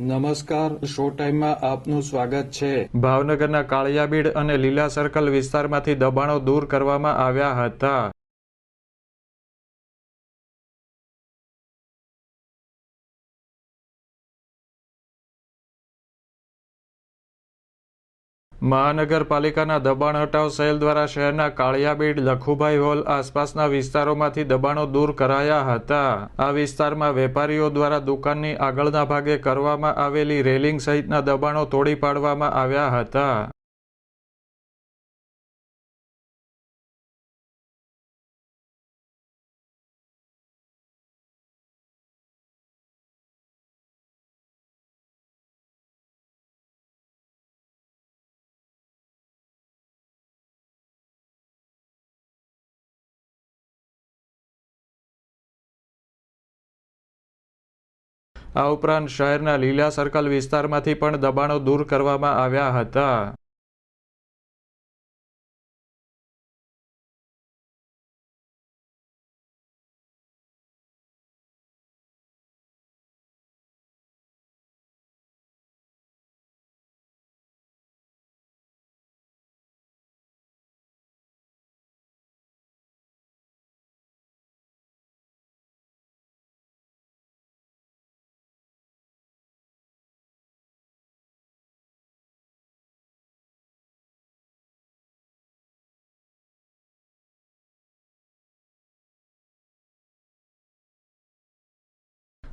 નમસ્કાર, શો ટાઈમમાં આપનું સ્વાગત છે. ભાવનગરના કાળિયાબીડ અને લીલા સર્કલ વિસ્તારમાંથી દબાણો દૂર કરવામાં આવ્યા હતા. મહાનગરપાલિકાના દબાણ હટાવ સેલ દ્વારા શહેરના કાળિયાબીડ, લખુભાઈ હોલ આસપાસના વિસ્તારોમાંથી દબાણો દૂર કરાયા હતા. આ વિસ્તારમાં વેપારીઓ દ્વારા દુકાનની આગળના ભાગે કરવામાં આવેલી રેલિંગ સહિતના દબાણો તોડી પાડવામાં આવ્યા હતા. આ ઉપરાંત શહેરના લીલા સર્કલ વિસ્તારમાંથી પણ દબાણો દૂર કરવામાં આવ્યા હતા.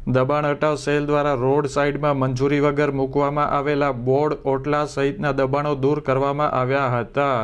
દબાણ હટાવ સેલ દ્વારા રોડ સાઇડમાં મંજૂરી વગર મૂકવામાં આવેલા બોર્ડ ઓટલા સહિતના દબાણો દૂર કરવામાં આવ્યા હતા.